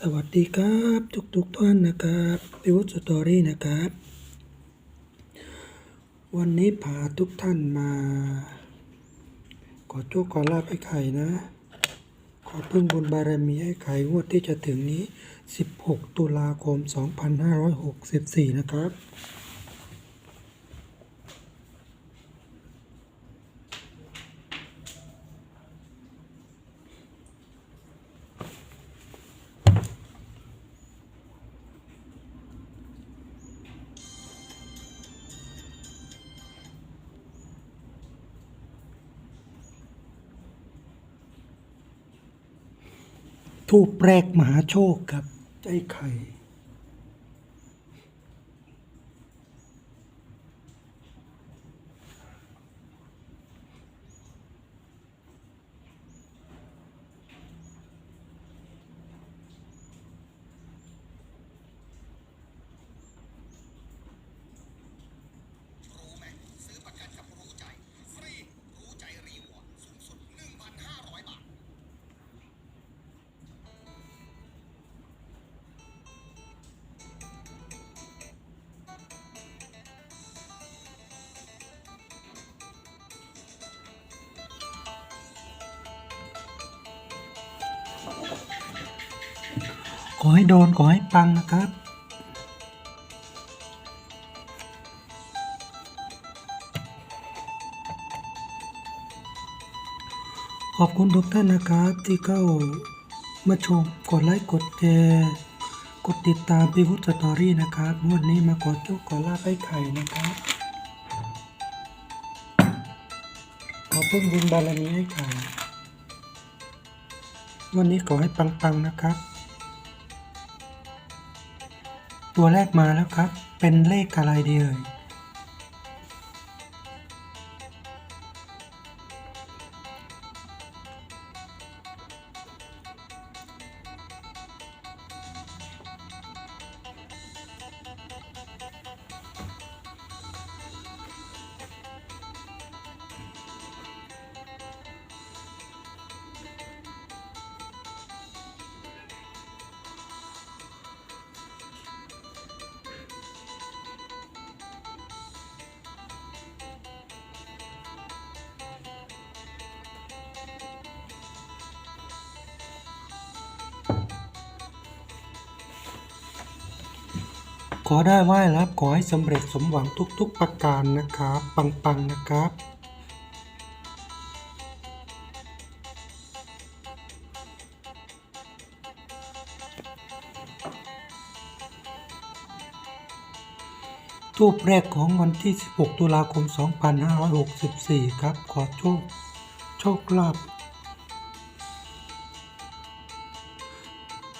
สวัสดีครับ ทุกทุกๆท่านนะครับพิวุฒสตอรี่นะครับ วันนี้พาทุกท่านมา ขอโชคขอลาบให้ไข่นะ ขอพึ่งบุญบารมีให้ไข่งวดที่จะถึงนี้ 16 ตุลาคม 2564 นะครับ ทูปแรกมหาโชคครับ ใจไข่ ขอให้โดน ขอให้ปังนะครับ ขอบคุณทุกท่านนะครับที่เข้ามาชมกดไลค์กดแชร์กดติดตามพี่วุฒิสตอรี่นะครับงวดนี้มาขอโชคขอลาบให้ไข่นะครับ ขอพึ่งบุญบารมีให้ไข่วันนี้ขอให้ปังๆนะครับ ตัวแรกมาแล้วครับ เป็นเลขอะไรดีเอ่ย ขอได้ไหว้แล้วขอให้สำเร็จสมหวังทุก ๆ ประการนะครับ ปัง ๆ นะครับทูปแรกของวันที่ 16 ตุลาคม 2564 ครับ ขอโชค โชคลาภ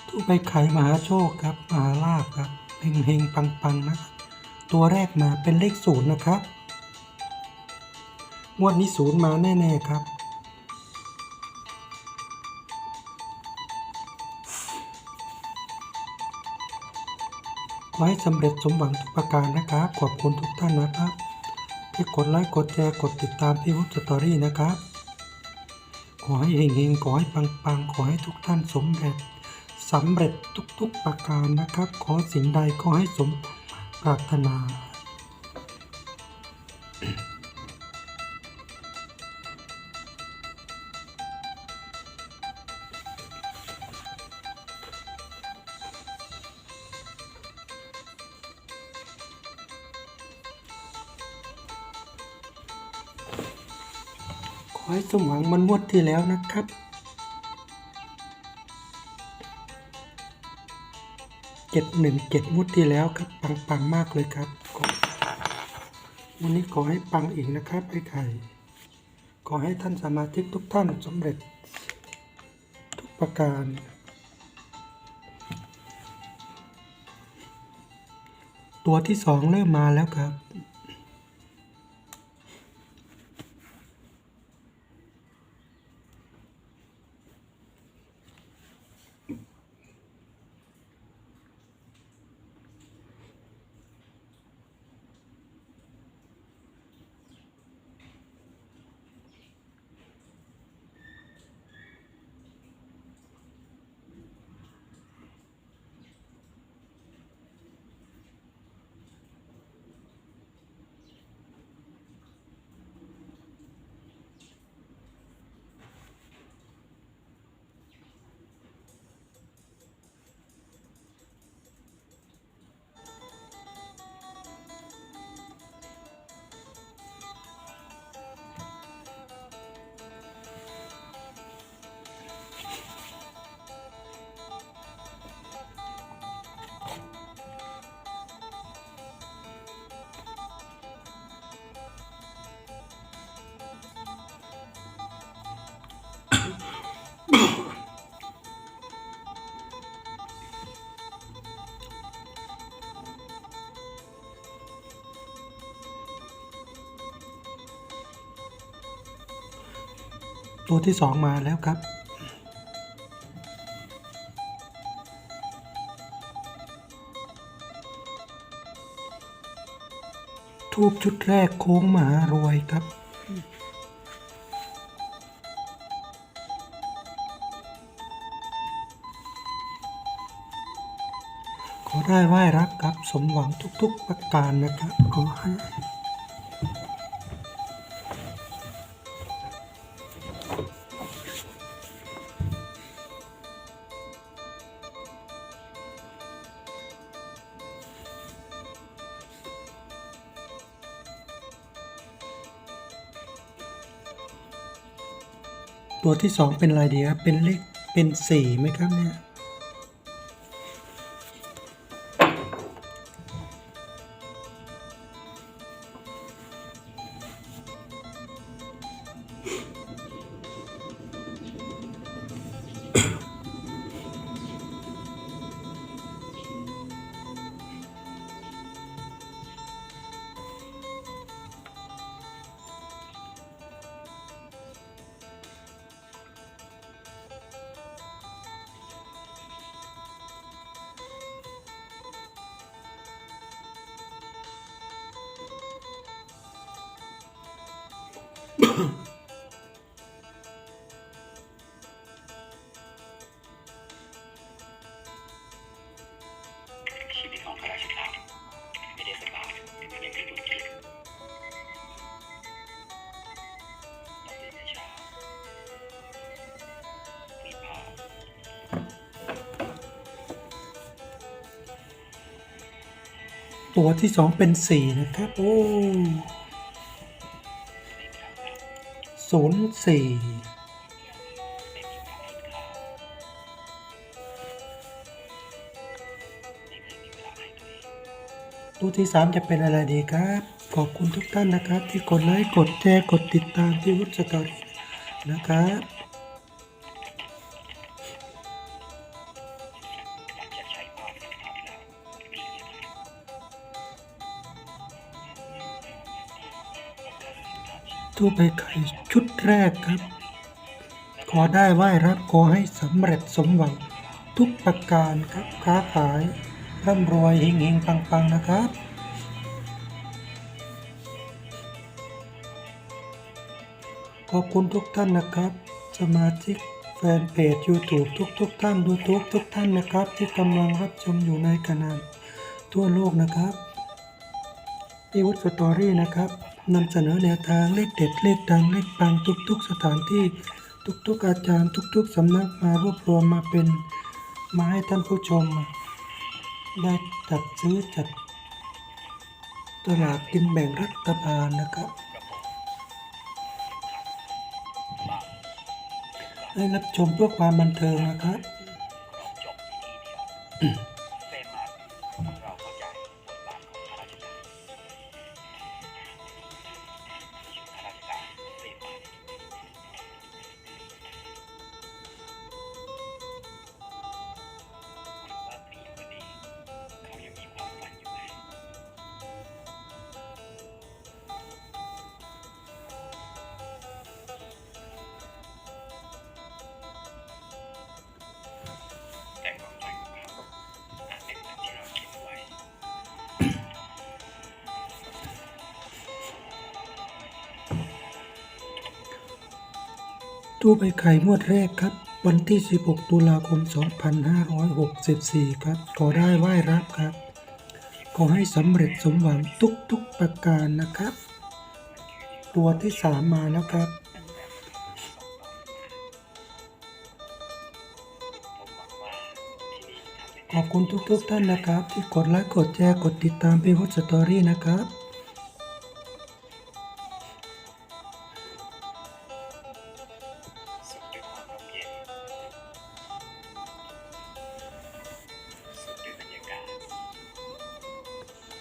ทูปไปไขมหาโชคครับ มหาลาภครับ เฮงเฮงปังปังนะครับตัวแรกมาเป็นเลขศูนย์นะครับ งวดนี้ศูนย์มาแน่ๆครับ ขอให้สำเร็จสมหวังทุกประการนะครับ ขอบคุณทุกท่านนะครับ ที่กดไลค์กดแชร์กดติดตามพี่วุฒิสตอรี่นะครับ ขอให้เฮงๆขอให้ปังๆขอให้ทุกท่านสมเร็จ สำเร็จทุกๆประการนะครับ ขอสิ่งใดขอให้สมปรารถนา ขอให้สมหวังมันงวดที่แล้วนะครับ เจ็ดหนึ่งเจ็ดงวดที่แล้วครับ ปังปังมากเลยครับ วันนี้ขอให้ปังอีกนะครับไอ้ไข่ ขอให้ท่านสมาชิกทุกท่านสำเร็จ ทุกประการ ตัวที่สองเริ่มมาแล้วครับ ตัวที่สองมาแล้วครับ ทูบชุดแรกโค้งมหารวยครับขอได้ไหว้รักครับ สมหวังทุกๆประการนะครับขอให้ ตัวที่สองเป็นอะไรดีครับ เป็นเลข เป็นสี่ไหมครับเนี่ย ชีวิตของข้าราชการไม่ได้สบายไม่ได้ดูดีต้องตื่นแต่เช้ามีผ้าตัวที่สองเป็นสี่นะครับ โอ้ ศูนย์สี่ตัวที่สามจะเป็นอะไรดีครับ ขอบคุณทุกท่านนะครับ ที่กดไลค์ กดแชร์ กดติดตามที่วุฒิสตอรี่นะครับ ตู้ไปไข่ชุดแรกครับ ขอได้ไหว้รับขอให้สำเร็จสมหวัง ทุกประการครับค้าขายร่ำรวยเฮงๆปังๆนะครับขอบคุณทุกท่านนะครับ สมาชิกแฟนเพจ YouTube ทุกๆท่านดูทุกทุกท่านนะครับ ที่กำลังรับชมอยู่ในขณะทั่วโลกนะครับพี่วุฒิสตอรี่นะครับ นำเสนอแนวทางเลขเด็ดเลขดังเลขปังทุก ๆ สถานที่ทุก ๆ อาจารย์ทุก ๆสำนักมารวบรวมมาเป็นมาให้ท่านผู้ชม ได้จัดซื้อจัดตลาดกินแบ่งรัฐบาลนะครับให้รับชมเพื่อความบันเทิงนะครับ ตู้ใบไข่งวดแรกครับ วันที่ 16 ตุลาคม 2564 ครับ ขอได้ไหว้รับครับ ขอให้สำเร็จสมหวังทุกๆประการนะครับ ตัวที่ 3 มาแล้วครับขอบคุณทุกๆท่านนะครับ ที่กดไลค์กดแชร์กดติดตามพี่วุฒิสตอรี่นะครับ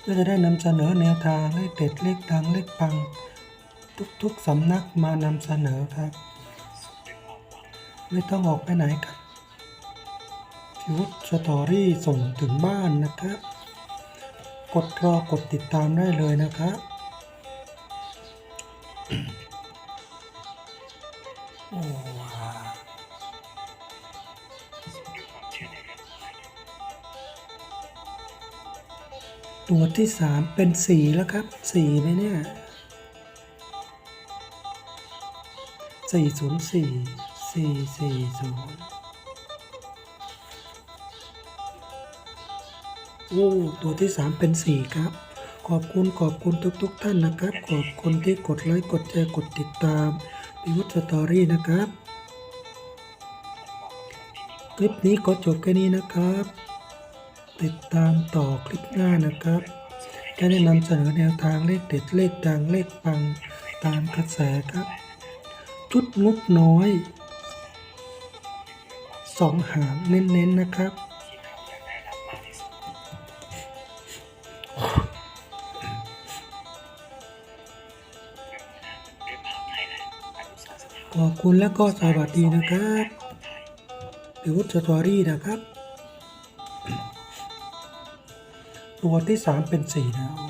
ก็จะได้นำเสนอแนวทางเลขเด็ดเลขดังเลขปัง ทุกๆสำนักมานำเสนอครับ ไม่ต้องออกไปไหนครับพิวุฒสตอรี่ส่งถึงบ้านนะครับ กดรอกดติดตามได้เลยนะครับโอ้ ตัวที่สามเป็นสี่แล้วครับสี่ไหมเนี่ยสี่ศูนย์สี่สี่สี่ศูนย์โอ้ตัวที่สามเป็นสี่ครับ ขอบคุณขอบคุณทุกๆทท่านนะครับ ขอบคุณที่กดไลค์กดแชร์กดติดตามพิวุฒสตอรี่นะครับ คลิปนี้ก็จบแค่นี้นะครับ ติดตามต่อคลิปหน้านะครับจะได้นำเสนอแนวทางเลขเด็ดเลขดังเลขปังตามกระแสครับ ชุดงบน้อยสองหางเน้นๆนะครับ ขอบคุณและก็สวัสดีนะครับพิวุฒสตอรี่นะครับ ตัวที่สามเป็นสี่นะ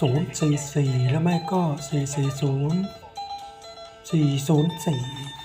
044 แล้วไม่ก็ 440 404